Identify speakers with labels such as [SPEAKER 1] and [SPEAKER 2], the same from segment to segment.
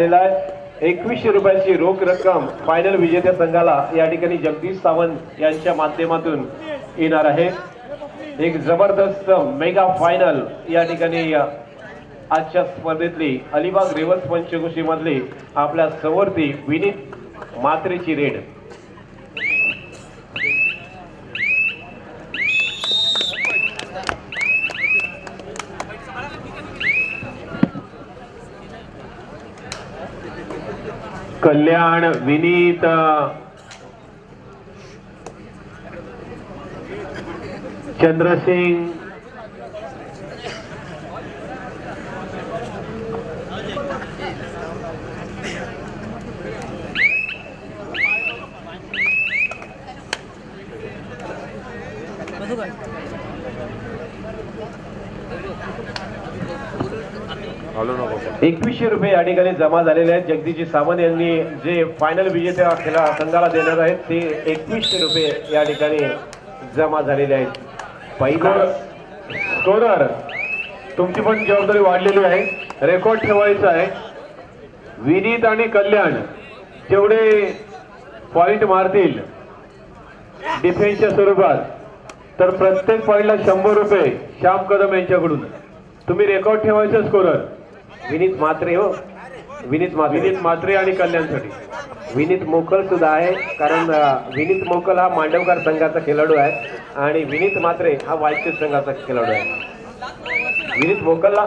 [SPEAKER 1] झालेला आहे. एकवीसशे रुपयाची रोख रक्कम फायनल विजेत्या संघाला या ठिकाणी जगदीश सावंत यांच्या माध्यमातून येणार आहे. एक जबरदस्त मेगा फायनल या ठिकाणी आजच्या स्पर्धेतली अलिबाग रेवस पंचकृषी मधली आपल्या समोरती विनीत मात्रेची रेड. कल्याण विनीत. चंद्रसिंग. एकवीसशे रुपये या ठिकाणी जमा झालेले आहेत. जगदीशजी सावंत यांनी जे फायनल विजेत्या खेळा संघाला देणार आहेत ते एकवीसशे रुपये या ठिकाणी जमा झालेले आहेत. पहिलं स्कोरर तुमची पण जबाबदारी वाढलेली आहे. रेकॉर्ड ठेवायचा आहे. विनीत आणि कल्याण जेवढे पॉइंट मारतील डिफेन्सच्या स्वरूपात तर प्रत्येक पॉइंटला शंभर रुपये श्याम कदम यांच्याकडून. तुम्ही रेकॉर्ड ठेवायचं स्कोरर विनीत मात्रे हो. विनीत मा विनीत मात्रे आणि कल्याणसाठी विनीत मोकल सुद्धा आहे कारण विनीत मोकल हा मांडवकार संघाचा खेळाडू आहे आणि विनीत मात्रे हा वायचेत संघाचा खेळाडू आहे. विनीत मोकलला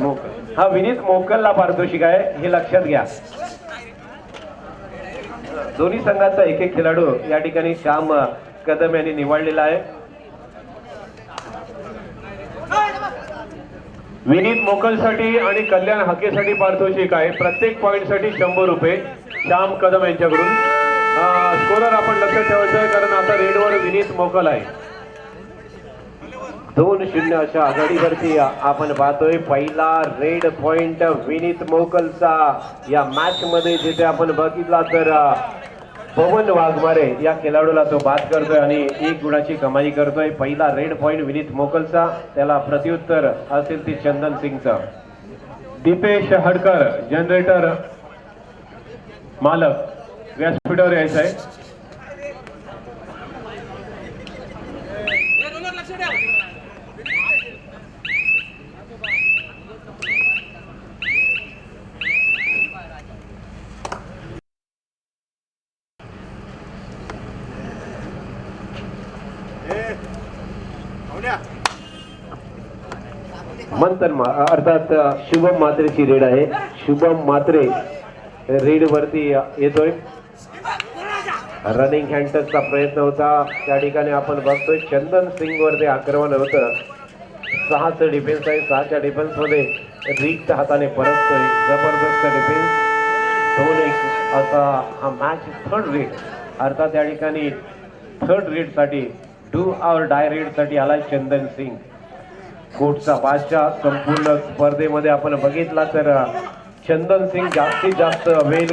[SPEAKER 1] मोकल हा विनीत मोकलला पारितोषिक आहे हे लक्षात घ्या. दोन्ही संघाचा एक एक खेळाडू या ठिकाणी श्याम कदम यांनी निवडलेला आहे. विनीत मोकलसाठी आणि कल्याण हाकेसाठी पारितोषिक आहे. प्रत्येक पॉईंटसाठी शंभर रुपये. श्याम कदम यांच्याकडून. स्कोरर आपण लक्षात ठेवायचं आहे कारण आता रेडवर विनीत मोकल आहे. दोन शून्य अशा आघाडीवरती आपण पाहतोय. पहिला रेड पॉइंट विनीत मोकलचा या मॅच मध्ये जिथे आपण बघितला तर पवन वाघमारे या खेळाडूला तो बाद करतोय आणि एक गुणाची कमाई करतोय. पहिला रेड पॉइंट विनीत मोकलचा त्याला प्रत्युत्तर असेल ती चंदन सिंगचं. दीपेश हडकर जनरेटर मालक. व्यासपीठावर यायचं आहे मंथन मा- अर्थात शुभम मात्रेची रेड आहे. शुभम मात्रे रेड वरती येतोय. रनिंग हँडटचचा प्रयत्न होता. त्या ठिकाणी आपण बघतोय चंदन सिंग वरती आक्रमण होतं. सहाचं डिफेन्स आहे. सहाच्या डिफेन्समध्ये रिक्त हाताने परततोय. जबरदस्त डिफेन्स दोन एक. असा हा मॅच थर्ड रेड अर्थात त्या ठिकाणी थर्ड रेडसाठी डू आवर डाय रेडसाठी आलाय चंदन सिंग. कोटचा बादशाह संपूर्ण स्पर्धेमध्ये आपण बघितला तर चंदन सिंग जास्तीत जास्त वेल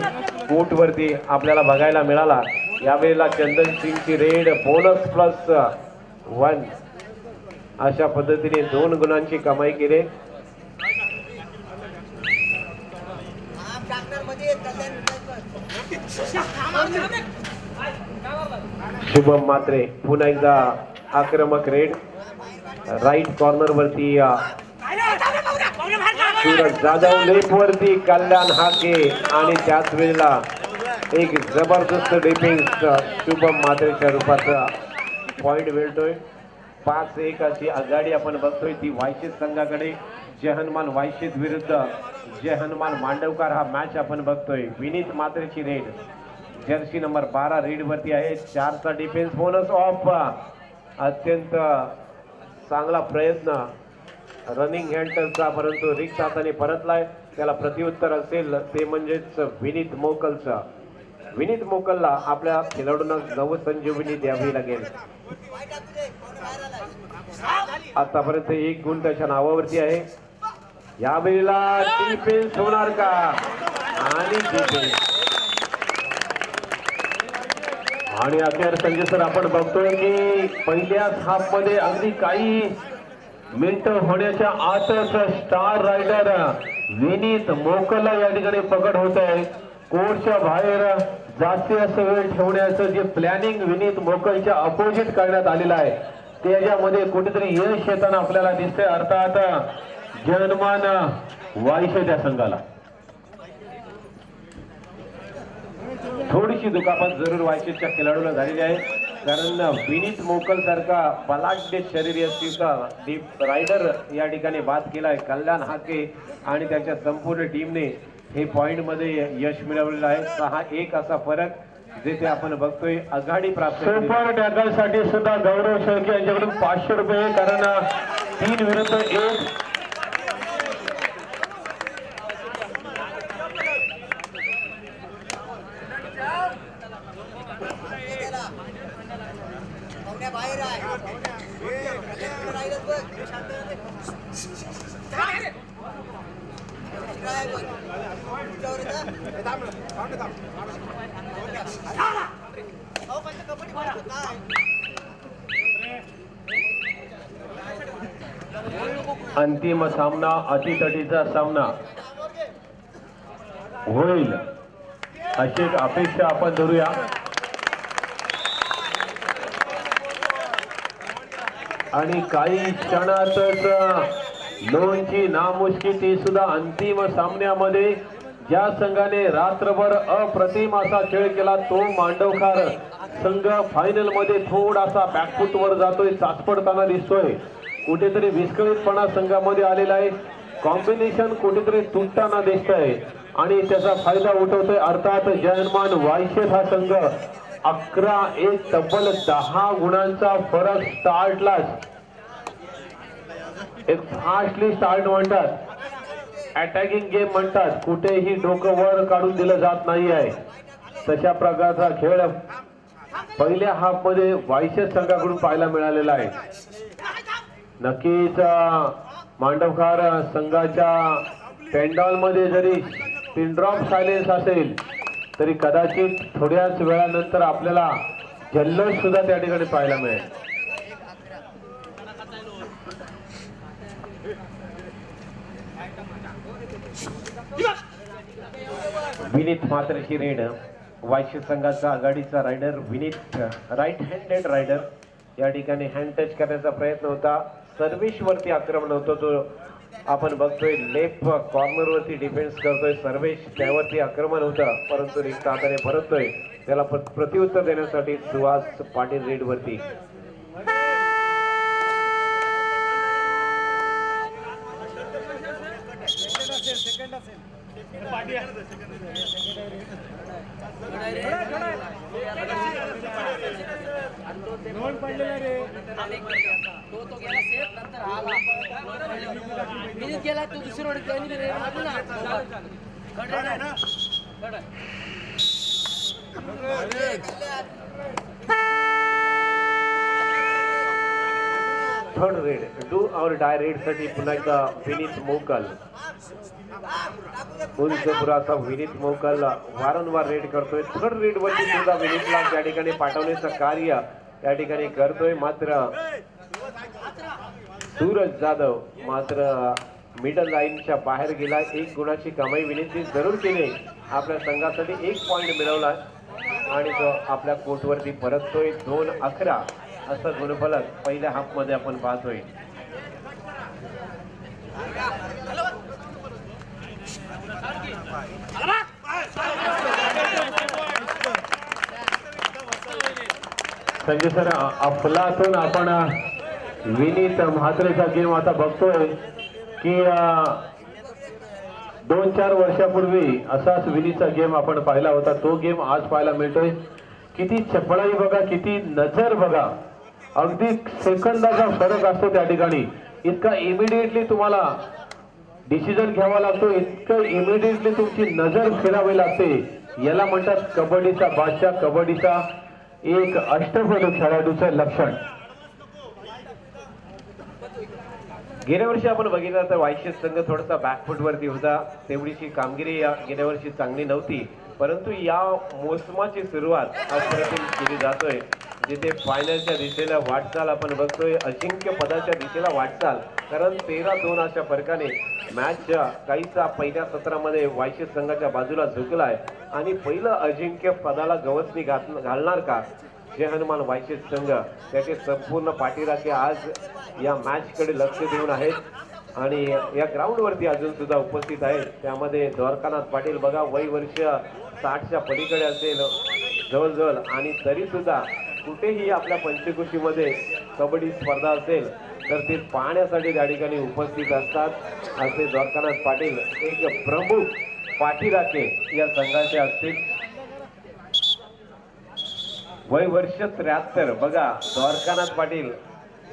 [SPEAKER 1] कोटवरती आपल्याला बघायला मिळाला. यावेळेला चंदन सिंगची रेड बोनस प्लस वन. अशा पद्धतीने दोन गुणांची कमाई केली. शुभम मात्रे पुन्हा एकदा आक्रमक रेड. राईट कॉर्नर वरती सूरज जाधव लेफ्ट वरती कल्याण हाके. आणि त्याच वेळेला एक जबरदस्त डिफेन्स शुभम मात्रेच्या रूपाचा पॉइंट मिळतोय. पाच एक अशी आघाडी आपण बघतोय ती वायशेत संघाकडे. जय हनुमान वायशेत विरुद्ध. जय हनुमान मांडवकार हा मॅच आपण बघतोय. विनीत मात्रेची रेड. जर्सी नंबर बारा रेड वरती आहे. चारचा डिफेन्स बोनस ऑफ अत्यंत चांगला प्रयत्न. रनिंग हँडलचा परंतु रिक्स हाताने परतलाय. त्याला प्रत्युत्तर असेल ते म्हणजेच विनीत मोकलचा. विनीत मोकलला आपल्या खेळाडूंना नवसंजीवनी द्यावी लागेल. आतापर्यंत एक गुण त्याच्या नावावरती आहे. या वेळेला डिफेन्स होणार का? आणि डिफेन्स आणि अखेर संजय सर आपण बघतोय की पहिल्याच हाफमध्ये अगदी काही
[SPEAKER 2] मिनिट होण्याच्या आतच स्टार रायडर विनीत मोकला या ठिकाणी पकड होत आहे. कोर्टच्या बाहेर जास्तीत जास्त वेळ ठेवण्याचं जे प्लॅनिंग विनीत मोकलच्या अपोजिट करण्यात आलेलं आहे. त्याच्यामध्ये कुठेतरी यश येताना आपल्याला दिसतंय. अर्थात जनमान वाईश त्या संघाला.
[SPEAKER 1] थोडीशी दुखापत जरूर वायशेच्या खेळाडूला झालेली आहे. कारण विनीत मोकल सारखा बलाढ्य शरीर असलेला डीप रायडर या ठिकाणी बाद केलाय कल्याण हाके आणि त्याच्या संपूर्ण टीमने हे पॉईंटमध्ये यश मिळवलेलं आहे. सहा एक असा फरक जिथे आपण बघतोय आघाडी प्राप्त
[SPEAKER 2] सुपर टॅकलसाठी सुद्धा गौरव शेळके यांच्याकडून पाचशे रुपये कारण तीन विरुद्ध एक
[SPEAKER 3] बाहेर आहे
[SPEAKER 2] अंतिम सामना अतितटीचा सामना. होईल. अशी एक अपेक्षा आपण धरूया. आणि काही क्षणातच लोणची नामुष्की ती सुद्धा अंतिम सामन्यामध्ये ज्या संघाने रात्रभर अप्रतिम असा खेळ केला तो मांडवकार संघ फायनलमध्ये थोडासा बॅकफुट वर जातोय चाचपडताना दिसतोय. कुठेतरी विस्कळीतपणा संघामध्ये आलेला आहे. कॉम्बिनेशन कुठेतरी तुटताना दिसत आहे आणि त्याचा फायदा उठवतोय अर्थात जयमान वायशेत हा संघ. अकरा एक तब्बल दहा गुणांचा फरक स्टार्टला एक फास्टली स्टार्ट म्हणतात. अटॅकिंग गेम म्हणतात. कुठेही डोकं वर काढून दिलं जात नाही आहे तशा प्रकारचा खेळ पहिल्या हाफमध्ये वायशेत संघाकडून पाहायला मिळालेला आहे. नक्कीच मांडवकार संघाच्या पेंडॉलमध्ये जरी पिनड्रॉप सायलेन्स असेल तरी कदाचित थोड्याच वेळानंतर आपल्याला जल्लोष सुद्धा त्या ठिकाणी पाहायला मिळेल.
[SPEAKER 1] विनीत मात्रची रेड वायशे संघाचा आघाडीचा raider Vineet right handed raider या ठिकाणी हँड टच करण्याचा प्रयत्न होता. सर्वेश वरती आक्रमण होतं तो. आपण बघतोय लेफ्ट कॉर्नर वरती डिफेन्स करतोय. सर्वेश त्यावरती आक्रमण होतं परंतु रिक्त हाताने परततोय. त्याला प्रत्युत्तर देण्यासाठी सुहास पाटील रेड वरती
[SPEAKER 4] तो तो गेला सेफ नंतर हा आला मिनिट गेला तो दुसरी raid.
[SPEAKER 1] Third raid. Do or die रेडसाठी पुन्हा एकदा विनीत मोकल. उंचपुरा असा विनीत मोकल. वारंवार रेड करतोय. थर्ड रेड वरती सुद्धा विनीतला त्या ठिकाणी पाठवण्याचं कार्य या ठिकाणी करतोय मात्र. सूरज जाधव मात्र मिडल लाईनच्या बाहेर गेला. एक गुणाची कमाई विनंती जरूर केली. आपल्या संघासाठी एक पॉईंट मिळवला. आणि तो आपल्या कोटवरती परततोय. दोन अकरा असं गुणफलक पहिल्या हाफमध्ये आपण पाहतोय.
[SPEAKER 2] संजय सर अ- अफलातून आपण विनीत म्हात्रेचा गेम आता बघतोय. की दोन चार वर्षापूर्वी असाच विनीचा गेम आपण पाहिला होता. तो गेम आज पाहायला मिळतोय. किती चपळाई बघा किती नजर बघा. अगदी सेकंदाचा फरक असतो त्या ठिकाणी. इतका इमिडिएटली तुम्हाला डिसिजन घ्यावा लागतो. इतकं इमिडिएटली तुमची नजर फिरावी लागते. याला म्हणतात कबड्डीचा बादशाह. कबड्डीचा एक अष्टपैलू खेळाडूचं लक्षण.
[SPEAKER 1] गेल्या वर्षी आपण बघितलं तर वायशेष संघ थोडासा बॅकफुटवरती होता. तेवढीची कामगिरी या गेल्या वर्षी चांगली नव्हती. परंतु या मोसमाची सुरुवात अप्रतिम केली जातोय. जिथे फायनलच्या दिशेला वाटचाल आपण बघतोय. अजिंक्य पदाच्या दिशेला वाटचाल. कारण तेरा दोन अशा फरकाने मॅचच्या काहीसा पहिल्या सत्रामध्ये वायशेष संघाच्या बाजूला झुकलाय. आणि पहिलं अजिंक्य पदाला गवसणी घात- घालणार का? जे हनुमान वायशे संघ त्याचे संपूर्ण पाठीराखे आज या मॅचकडे लक्ष देऊन आहेत. आणि या ग्राउंडवरती अजून सुद्धा उपस्थित आहेत. त्यामध्ये द्वारकानाथ पाटील बघा वय वर्ष साठच्या पलीकडे असेल जवळजवळ. आणि तरी सुद्धा कुठेही आपल्या पंचकृषीमध्ये कबड्डी स्पर्धा असेल तर ते पाहण्यासाठी त्या ठिकाणी उपस्थित असतात. असे द्वारकानाथ पाटील एक प्रमुख पाठीराखे या संघाचे असतील. वय वर्ष त्र्याहत्तर. बघा द्वारकानाथ पाटील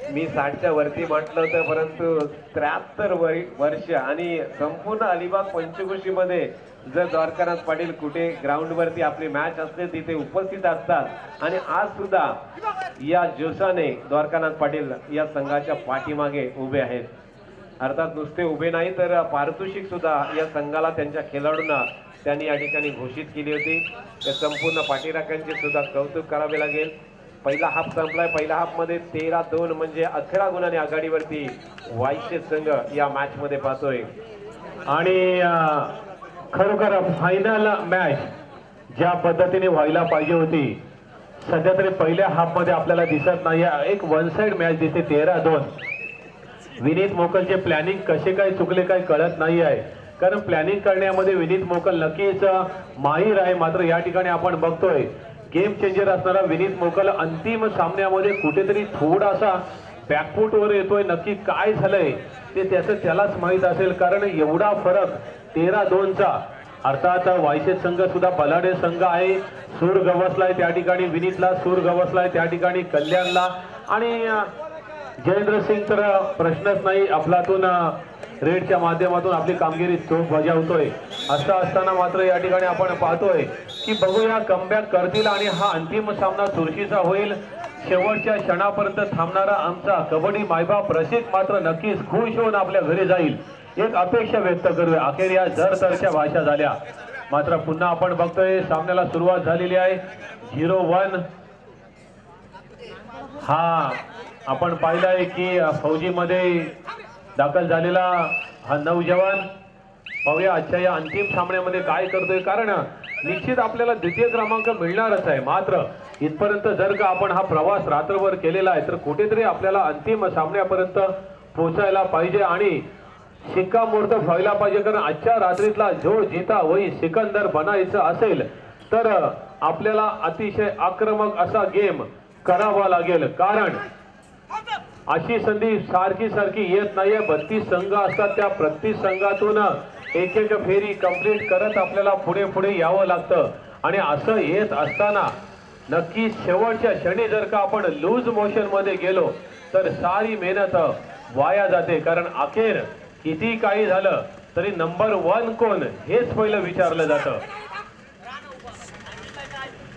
[SPEAKER 1] मी साठच्या वरती म्हटलं होतं परंतु त्र्याहत्तर वय वर्ष आणि संपूर्ण अलिबाग पंचकृषीमध्ये जर द्वारकानाथ पाटील कुठे ग्राउंडवरती आपली मॅच असते तिथे उपस्थित असतात. आणि आज सुद्धा या जोशाने द्वारकानाथ पाटील या संघाच्या पाठीमागे उभे आहेत. अर्थात नुसते उभे नाही तर पारितोषिक सुद्धा या संघाला त्यांच्या खेळाडूंना त्यांनी या ठिकाणी घोषित केली होती. त्या संपूर्ण पाठीराख्यांचे सुद्धा कौतुक करावे लागेल. पहिला हाफ संपलाय. पहिल्या हाफमध्ये तेरा दोन म्हणजे अकरा गुणाने आघाडीवरती वायशे संघ या मॅच मध्ये पाहतोय.
[SPEAKER 2] आणि खरोखर फायनल मॅच ज्या पद्धतीने व्हायला पाहिजे होती सध्या तरी पहिल्या हाफमध्ये आपल्याला दिसत नाही एक वन साइड मॅच दिसते तेरा दोन विनीत मोकलचे प्लॅनिंग कसे काय चुकले काय कळत नाही आहे. कारण प्लॅनिंग करण्यामध्ये विनीत मोकल नक्कीच माहीर आहे. मात्र या ठिकाणी आपण बघतोय गेम चेंजर असणारा विनीत मोकल अंतिम सामन्यामध्ये कुठेतरी थोडासा बॅकफूट वर येतोय. नक्की काय झालंय ते त्याचं त्यालाच माहीत असेल. कारण एवढा फरक तेरा दोनचा अर्थात वायशे संघ सुद्धा बलाडे संघ आहे. सूर गवसलाय त्या ठिकाणी विनीतला सूर गवसलाय त्या ठिकाणी कल्याणला. आणि जयेंद्र सिंग तर प्रश्नच नाही. अफलातून रेडच्या माध्यमातून आपली कामगिरी चोख बजावतोय. असं असताना मात्र या ठिकाणी आपण पाहतोय की बघूया कमबॅक करतील आणि हा अंतिम सामना चुरशीचा होईल. शेवटच्या क्षणापर्यंत थांबणारा आमचा कबड्डी मायबाप रसिक मात्र नक्कीच खुश होऊन आपल्या घरी जाईल. एक अपेक्षा व्यक्त करूया. अखेर या जर तरच्या भाषा झाल्या. मात्र पुन्हा आपण बघतोय सामन्याला सुरुवात झालेली आहे. Zero one. हा आपण पाहिलंय की फौजीमध्ये दाखल झालेला हा नौजवान पाहूया आजच्या या अंतिम सामन्यामध्ये काय करतोय. कारण निश्चित आपल्याला द्वितीय क्रमांक मिळणारच आहे. मात्र इथपर्यंत जर का आपण हा प्रवास रात्रभर केलेला आहे तर कुठेतरी आपल्याला अंतिम सामन्यापर्यंत पोहोचायला पाहिजे आणि शिक्कामोर्तब व्हायला पाहिजे. कारण आजच्या रात्रीतला जो जिता वही सिकंदर बनायचं असेल तर आपल्याला अतिशय आक्रमक असा गेम करावा लागेल. कारण अशी संधी सारखी सारखी येत नाहीये. बत्तीस संघ असतात त्या प्रत्येक संघातून एक एक फेरी कंप्लीट करत आपल्याला पुढे पुढे यावं लागतं. आणि असं येत असताना नक्की शेवटच्या क्षणी जर का आपण लूज मोशनमध्ये गेलो तर सारी मेहनत वाया जाते. कारण अखेर किती काही झालं तरी नंबर वन कोण हेच पहिलं विचारलं जातं.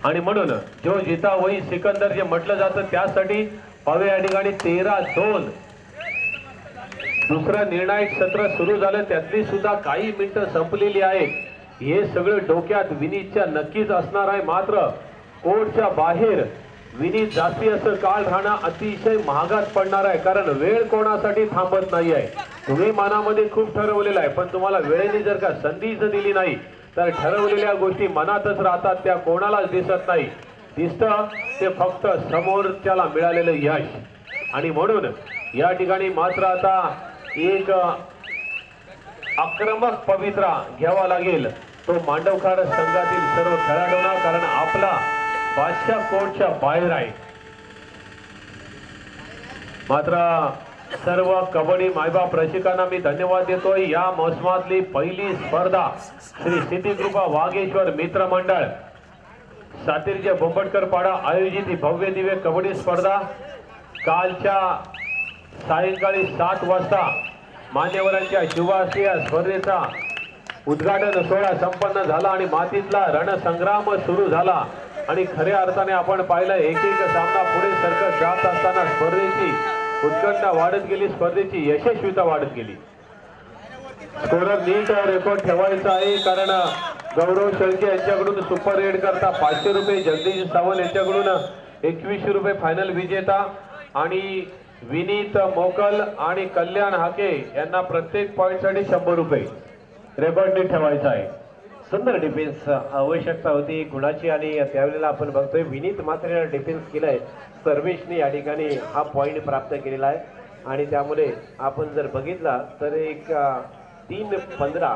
[SPEAKER 2] आणि म्हणून जो जिता वही सिकंदर जे म्हटलं जातं त्यासाठी पावे या ठिकाणी तेरा दोन. दुसरं निर्णायक सत्र सुरू झालं त्यातली सुद्धा काही मिनिटं संपलेली आहेत. हे सगळं डोक्यात विनीतच्या नक्कीच असणार आहे. मात्र कोर्टच्या बाहेर विनीत जास्ती असं काळ राहणं अतिशय महागात पडणार आहे. कारण वेळ कोणासाठी थांबत नाही आहे तुम्ही मनामध्ये खूप ठरवलेलं आहे पण तुम्हाला वेळेने जर का संधीच दिली नाही तर ठरवलेल्या गोष्टी मनातच राहतात त्या कोणालाच दिसत नाही. दिसतं ते फक्त समोरच्याला मिळालेलं यश. आणि म्हणून या ठिकाणी मात्र आता एक आक्रमक पवित्रा घ्यावा लागेल. तो मांडवखाड संघातील सर्व खेळाडूंना कारण आपला बादशाह कोर्टच्या बाहेर आहे? मात्र सर्व कबड्डी मायबाप रसिकांना मी धन्यवाद देतोय. या मोसमातली पहिली स्पर्धा श्री सिद्धिकृपा वाघेश्वर मित्र मंडळ. सातीरच्या बोंबटकर पाडा आयोजित ही भव्य दिव्य कबड्डी स्पर्धा. कालच्या सायंकाळी सात वाजता मान्यवरांच्या शुभास्ती या स्पर्धेचा उद्घाटन सोहळा संपन्न झाला आणि मातीतला रणसंग्राम सुरू झाला. आणि खऱ्या अर्थाने आपण पाहिलं एक एक सामना पुढे सरकत जात असताना स्पर्धेची उत्कंठा वाढत गेली स्पर्धेची यशस्वीता वाढत गेली. स्कोरर नीट रेकॉर्ड ठेवायचा आहे कारण गौरव शेळके यांच्याकडून सुपर रेड करता पाचशे रुपये जगदीश सावंत यांच्याकडून एकवीसशे रुपये फायनल विजेता आणि विनीत मोकल आणि कल्याण हाके यांना प्रत्येक पॉईंटसाठी शंभर रुपये. रेकॉर्डने ठेवायचा आहे.
[SPEAKER 1] सुंदर डिफेन्स आवश्यकता होती. गुणाची आणि त्यावेळेला आपण बघतोय विनीत मात्र डिफेन्स केलाय. सर्वेशने या ठिकाणी हा पॉईंट प्राप्त केलेला आहे. आणि त्यामुळे आपण जर बघितला तर एक तीन पंधरा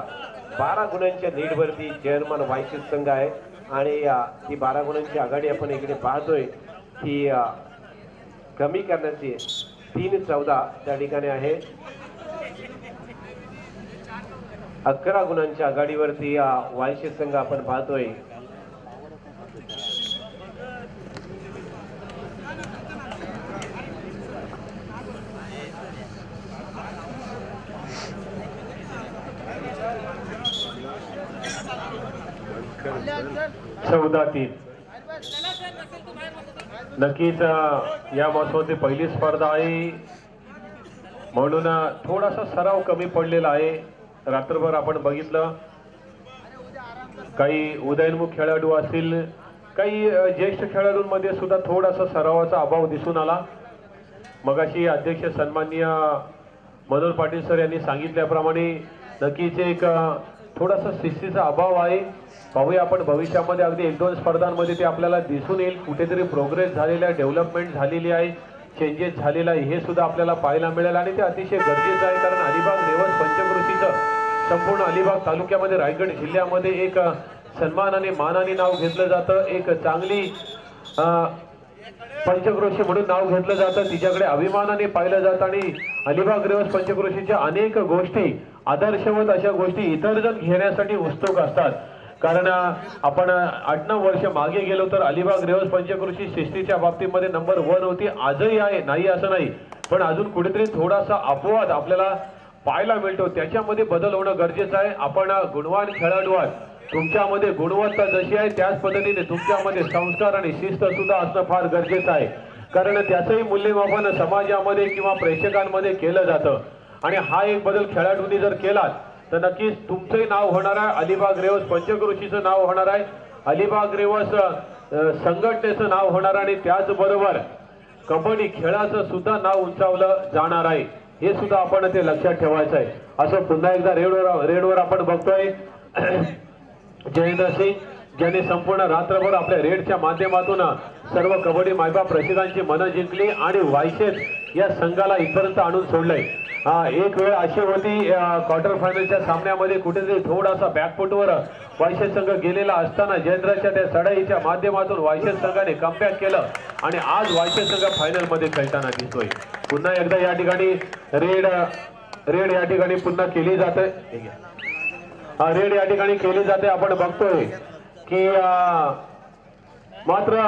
[SPEAKER 1] बारा गुणांच्या लीडवरती चेअरमन वायशित संघ आहे. आणि ती बारा गुणांची आघाडी आपण इकडे पाहतोय. ती कमी करण्याची तीन चौदा त्या ठिकाणी आहे. अकरा गुणांच्या आघाडीवरती वायशे संघ आपण पाहतोय.
[SPEAKER 2] चौदा तीन. नक्कीच या महोत्सवाची पहिली स्पर्धा आहे. म्हणून थोडासा सराव कमी पडलेला आहे. रात्रभर आपण बघितलं काही उदयनमुख खेळाडू असतील काही ज्येष्ठ खेळाडूंमध्ये सुद्धा थोडासा सरावाचा अभाव दिसून आला. मगाशी अध्यक्ष सन्माननीय मनोहर पाटील सर यांनी सांगितल्याप्रमाणे नक्कीच एक थोडासा शिस्तीचा अभाव आहे. पाहूया आपण भविष्यामध्ये अगदी एक दोन स्पर्धांमध्ये ते आपल्याला दिसून येईल. कुठेतरी प्रोग्रेस झालेला आहे डेव्हलपमेंट झालेली आहे. चेंजेस झालेला आहे. हे सुद्धा आपल्याला पाहायला मिळेल आणि ते अतिशय गरजेचं आहे. कारण अलिबाग नेवस पंचकृतीचं संपूर्ण अलिबाग तालुक्यामध्ये रायगड जिल्ह्यामध्ये एक सन्मानाने मानाने नाव घेतलं जातं. एक चांगली पंचक्रोशी म्हणून नाव घेतलं जातं. तिच्याकडे अभिमानाने पाहिलं जातं आणि अलिबाग रेवस पंचक्रोशीच्या अनेक गोष्टी आदर्शवत अशा गोष्टी इतर जण घेण्यासाठी उत्सुक असतात. कारण आपण आठ नऊ वर्ष मागे गेलो तर अलिबाग रेवस पंचकृषी शिस्तीच्या बाबतीमध्ये नंबर वन होती. आजही आहे नाही असं नाही. पण अजून कुठेतरी थोडासा अपवाद आपल्याला पाहायला मिळतो. त्याच्यामध्ये बदल होणं गरजेचं आहे. आपण गुणवान खेळाडू आहात तुमच्यामध्ये गुणवत्ता जशी आहे त्याच पद्धतीने तुमच्यामध्ये संस्कार आणि शिस्त सुद्धा असणं फार गरजेचं आहे. कारण त्याचंही मूल्यमापन समाजामध्ये किंवा प्रेक्षकांमध्ये केलं जातं. आणि हा एक बदल खेळाडूंनी जर केलात तर नक्कीच तुमचंही नाव होणार आहे. अलिबाग रेवस पंचक्रोशीचं नाव होणार आहे. अलिबाग रेवस संघटनेचं नाव होणार आणि त्याचबरोबर कबड्डी खेळाचं सुद्धा नाव उंचावलं जाणार आहे. हे सुद्धा आपण ते लक्षात ठेवायचं आहे. असं पुन्हा एकदा रेडवर रेडवर आपण बघतोय. जयेंद्र सिंग ज्यांनी संपूर्ण रात्रभर आपल्या रेडच्या माध्यमातून सर्व कबड्डी मायबाप रसिकांची मनं जिंकली आणि वायशेस या संघाला इथपर्यंत आणून सोडलंय. हा, एक वेळ अशी होती क्वार्टर फायनलच्या सामन्यामध्ये कुठेतरी थोडासा बॅकफुटवर वायशेस संघ गेलेला असताना जयेंद्रच्या त्या चढाईच्या माध्यमातून वायशेस संघाने कमबॅक केलं आणि आज वायशेस संघ फायनलमध्ये खेळताना दिसतोय. पुन्हा एकदा या ठिकाणी रेड रेड या ठिकाणी पुन्हा केली जाते. रेड या ठिकाणी केली जाते. आपण बघतोय की मात्र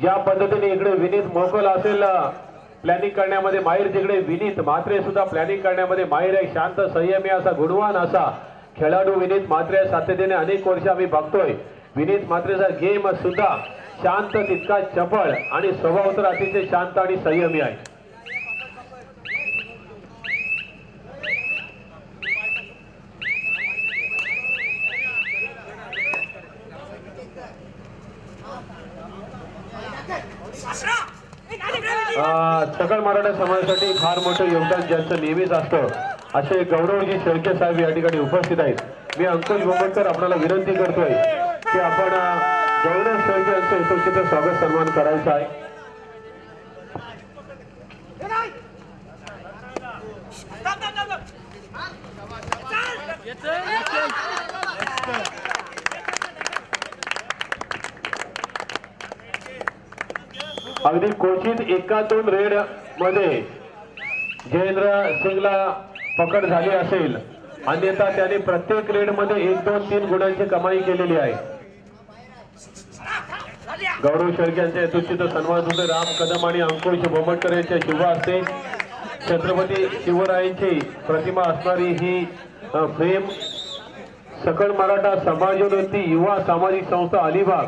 [SPEAKER 2] ज्या पद्धतीने इकडे विनीत मोकल असेल प्लॅनिंग करण्यामध्ये माहीर तिकडे विनीत मात्रे सुद्धा प्लॅनिंग करण्यामध्ये माहीर आहे. शांत संयमी असा गुणवान असा खेळाडू विनीत मात्रे सातत्याने अनेक वर्ष आम्ही बघतोय. विनीत मात्रेचा गेम सुद्धा शांत तितका चपळ आणि स्वभाव तर अतिशय शांत आणि संयमी आहे. सकल मराठा समाजासाठी फार मोठं योगदान ज्यांचं नेहमीच असतं असे गौरवजी शेळके साहेब या ठिकाणी उपस्थित आहेत. मी अंकुश गोमटकर आपल्याला विनंती करतोय की आपण गौरव शेळके यांचं उपस्थित स्वागत सन्मान करायचं आहे. अगदी क्वचित एका दोन रेडमध्ये जयेंद्र सिंगला पकड झाली असेल. अन्यथा त्याने प्रत्येक रेडमध्ये एक दोन तीन गुणांची कमाई केलेली आहे. गौरव शेळके यांच्या यथोचित सन्मान होते राम कदम आणि अंकुश बोमटकर यांच्या शुभ असते छत्रपती शिवरायांची प्रतिमा असणारी ही फ्रेम सकल मराठा समाजोन्नती युवा सामाजिक संस्था अलिबाग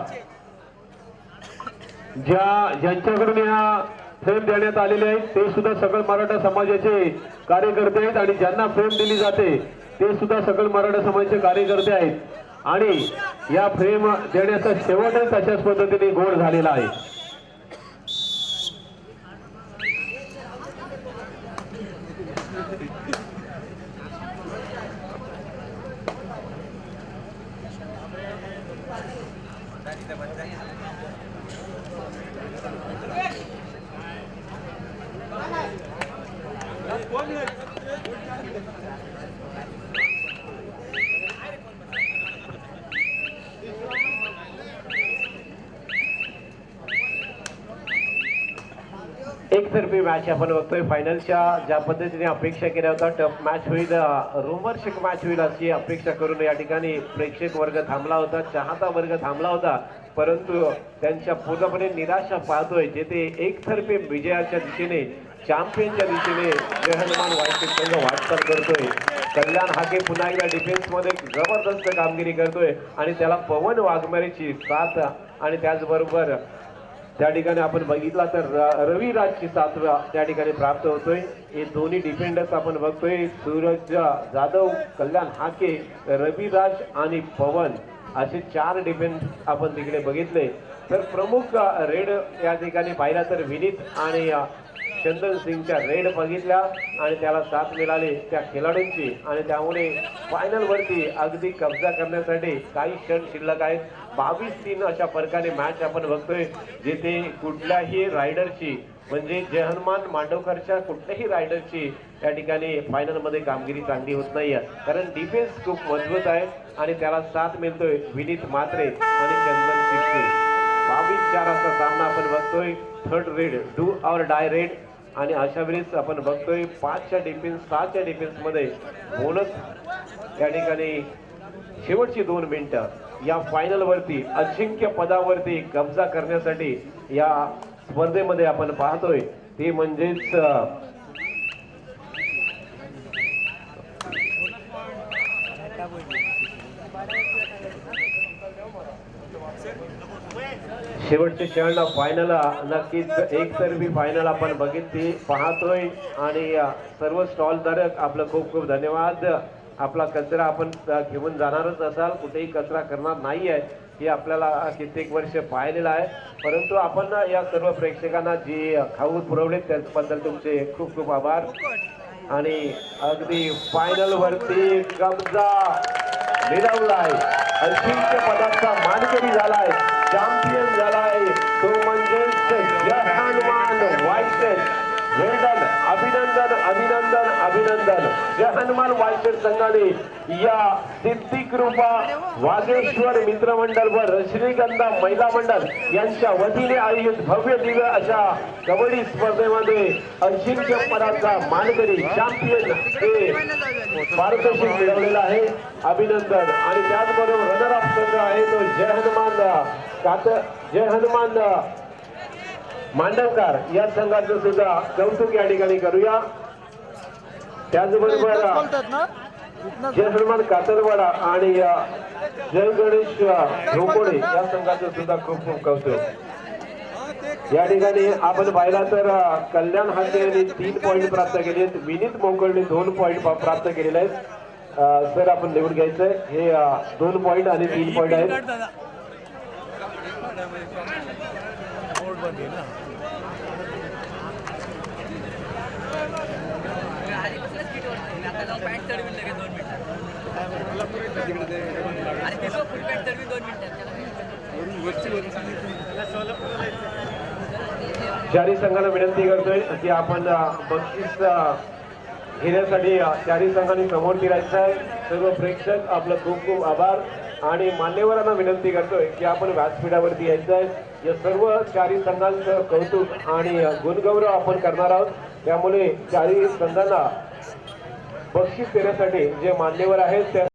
[SPEAKER 2] ज्या ज्यांच्याकडून या फ्रेम देण्यात आलेले आहेत ते सुद्धा सकल मराठा समाजाचे कार्यकर्ते आहेत आणि ज्यांना फ्रेम दिली जाते ते सुद्धा सकल मराठा समाजाचे कार्यकर्ते आहेत. आणि या फ्रेम देण्याचा शेवटच तशाच पद्धतीने गोड झालेला आहे.
[SPEAKER 1] एक एकतर्फी मॅच आपण बघतोय फायनलच्या ज्या पद्धतीने अपेक्षा केल्या होत्या टफ मॅच होईल. रोमर्शक मॅच होईल अशी अपेक्षा करून या ठिकाणी प्रेक्षक वर्ग थांबला होता चाहता वर्ग थांबला होता. परंतु त्यांच्या पूर्णपणे निराशा पाहतोय जेथे एकतर्फे विजयाच्या दिशेने चॅम्पियनच्या दिशेने जय हनुमान वाईट संघ वाटचाल करतोय. कल्याण हाके पुन्हा एकदा डिफेन्समध्ये जबरदस्त कामगिरी करतोय आणि त्याला पवन वाघमारेची साथ आणि त्याचबरोबर त्या ठिकाणी आपण बघितला तर र- रविराजची साथ त्या ठिकाणी प्राप्त होतोय. हे दोन्ही डिफेंडर्स आपण बघतोय. सूरज जाधव कल्याण हाके रविराज आणि पवन. असे चार डिफेन्स आपण तिकडे बघितले. तर प्रमुख रेड या ठिकाणी पाहिला तर विनीत आणि चंदन सिंगच्या रेड बघितल्या आणि त्याला साथ मिळाली त्या खेळाडूंची. आणि त्यामुळे फायनलवरती अगदी कब्जा करण्यासाठी काही क्षण शिल्लक आहेत. बावीस तीन अशा फरकाने मॅच आपण बघतोय जिथे कुठल्याही रायडरची म्हणजे जय हनुमान मांडवकरच्या कुठल्याही रायडरची या ठिकाणी फायनलमध्ये कामगिरी चांगली होत नाहीये. कारण डिफेन्स खूप मजबूत आहे आणि त्याला साथ मिळतोय विनीत मात्रे आणि चंदन सिंगची बावीस चार असा सामना आपण बघतोय. Third raid do or die raid आणि अशा वेळेस आपण बघतोय पाचच्या डिफेन्स सहाच्या डिफेन्समध्ये बोनस या ठिकाणी शेवटची दोन मिनिटं. या फायनलवरती अजिंक्य पदावरती कब्जा करण्यासाठी या स्पर्धेमध्ये आपण पाहतोय. ते म्हणजेच शेवटचे क्षण फायनल नक्कीच एक तर्फी फायनल आपण बघितली पाहतोय. आणि सर्व स्टॉल धारक आपलं खूप खूप धन्यवाद. आपला कचरा आपण घेऊन जाणारच असाल. कुठेही कचरा करणार नाही आहे हे आपल्याला कित्येक वर्ष पाहिलेलं आहे. परंतु आपण या सर्व प्रेक्षकांना जी खाऊ पुरवले त्याबद्दल तुमचे खूप खूप आभार. आणि अगदी फायनल वरती मिळवला आहे अजिंक्य पदाचा मानकरी झाला आहे अभिनंदन जय हनुमान वायसेट संघाने या सिद्धिकृपा वागेश्वर मित्रमंडळ व श्रीगंधा महिला मंडळ यांच्या वतीने आयोजित भव्य दिव्य अशा कबड्डी स्पर्धेमध्ये अजिंक्य पदाचा मानकरी चॅम्पियन हे पारितोषिक मिळवलेलं आहे. अभिनंदन. आणि त्याचबरोबर रनर ऑफ संघ आहे तो जय हनुमान कात जय हनुमान मांडवकार या संघाचं सुद्धा कौतुक या ठिकाणी करूया. त्याचबरोबर जय हनुमान कातरवाडा आणि जय गणेश अ, ढोकोडे या संघाचं सुद्धा खूप खूप कौतुक. या ठिकाणी आपण पाहिला तर कल्याण हाते यांनी तीन पॉईंट प्राप्त केले आहेत विनीत मोकळने दोन पॉईंट प्राप्त केलेले आहेत. सर आपण लिहून घ्यायचंय. हे दोन पॉईंट आणि तीन पॉईंट आहेत. चारी संघाला विनंती करतोय की आपण बक्षीस घेण्यासाठी चारी संघांनी समोर फिरायचं आहे. सर्व प्रेक्षक आपलं खूप खूप आभार आणि मान्यवरांना विनंती करतोय की आपण व्यासपीठावरती यायचं आहे. या सर्व चारी संघांचं कौतुक आणि गुणगौरव आपण करणार आहोत. त्यामुळे चारी संघांना बक्षीस देण्यासाठी जे मान्यवर आहेत त्या